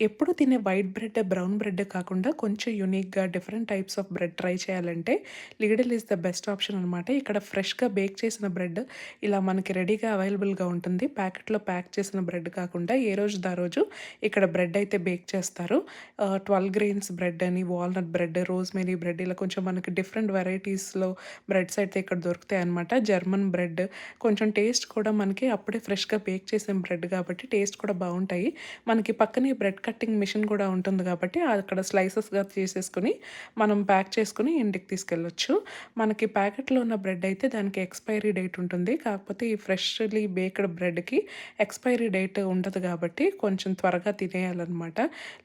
ఎప్పుడు తినే white bread, brown bread కాకుండా కొంచెం యూనిక్‌గా different types of bread try చేయాలంటే Lidl is the best option అనమాట. ఇక్కడ ఫ్రెష్‌గా బేక్ చేసిన బ్రెడ్ ఇలా మనకి రెడీగా అవైలబుల్‌గా ఉంటుంది. ప్యాకెట్‌లో ప్యాక్ చేసిన బ్రెడ్ కాకుండా ఏ రోజు దా రోజు ఇక్కడ బ్రెడ్ అయితే బేక్ చేస్తారు. ట్వెల్వ్ గ్రెయిన్స్ బ్రెడ్ అని, వాల్నట్ బ్రెడ్, రోజ్‌మెరీ బ్రెడ్ ఇలా కొంచెం మనకి డిఫరెంట్ వెరైటీస్‌లో బ్రెడ్స్ అయితే ఇక్కడ దొరుకుతాయి అనమాట జర్మన్ బ్రెడ్ కొంచెం టేస్ట్ కూడా మనకి అప్పుడే ఫ్రెష్‌గా బేక్ చేసిన బ్రెడ్ కాబట్టి టేస్ట్ కూడా బాగుంటాయి మనకి పక్కనే బ్రెడ్ కటింగ్ మిషన్ కూడా ఉంటుంది కాబట్టి అక్కడ స్లైసెస్గా చేసేసుకుని మనం ప్యాక్ చేసుకుని ఇంటికి తీసుకెళ్ళొచ్చు. మనకి ప్యాకెట్లో ఉన్న బ్రెడ్ అయితే దానికి ఎక్స్పైరీ డేట్ ఉంటుంది. కాకపోతే ఈ ఫ్రెష్లీ బేక్డ్ బ్రెడ్కి ఎక్స్పైరీ డేట్ ఉండదు కాబట్టి కొంచెం త్వరగా తినేయాలన్నమాట.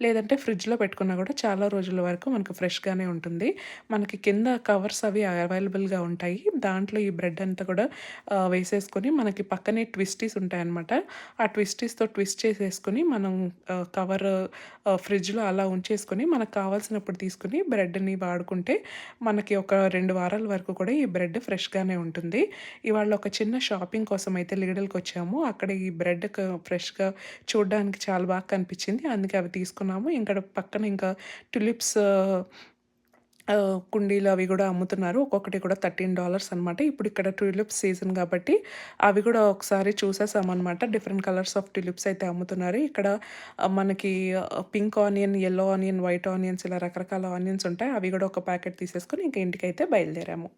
లేదంటే ఫ్రిడ్జ్లో పెట్టుకున్నా కూడా చాలా రోజుల వరకు మనకు ఫ్రెష్గానే ఉంటుంది. మనకి కింద కవర్స్ అవి అవైలబుల్గా ఉంటాయి. దాంట్లో ఈ బ్రెడ్ అంతా కూడా వేసేసుకొని మనకి పక్కనే ట్విస్టీస్ ఉంటాయన్నమాట. ఆ ట్విస్టీస్తో ట్విస్ట్ చేసేసుకొని మనం కవర్ ఫ్రిడ్జ్లో అలా ఉంచేసుకొని మనకు కావాల్సినప్పుడు తీసుకుని బ్రెడ్ని వాడుకుంటే మనకి ఒక రెండు వారాల వరకు కూడా ఈ బ్రెడ్ ఫ్రెష్గానే ఉంటుంది. ఇవాళ ఒక చిన్న షాపింగ్ కోసం అయితే లీడల్కి వచ్చాము. అక్కడ ఈ బ్రెడ్ ఫ్రెష్గా చూడడానికి చాలా బాగా కనిపించింది. అందుకే అవి తీసుకున్నాము. ఇంకా పక్కన ఇంకా టులిప్స్ కుండీలు అవి కూడా అమ్ముతున్నారు. ఒక్కొక్కటి కూడా థర్టీన్ డాలర్స్ అనమాట ఇప్పుడు ఇక్కడ ట్యూలిప్స్ సీజన్ కాబట్టి అవి కూడా ఒకసారి చూసేసామన్నమాట డిఫరెంట్ కలర్స్ ఆఫ్ ట్యూలిప్స్ అయితే అమ్ముతున్నారు. ఇక్కడ మనకి pink onion yellow onion white onions ఇలా రకరకాల ఆనియన్స్ ఉంటాయి. అవి కూడా ఒక ప్యాకెట్ తీసేసుకొని ఇంకా ఇంటికి అయితే బయలుదేరాము.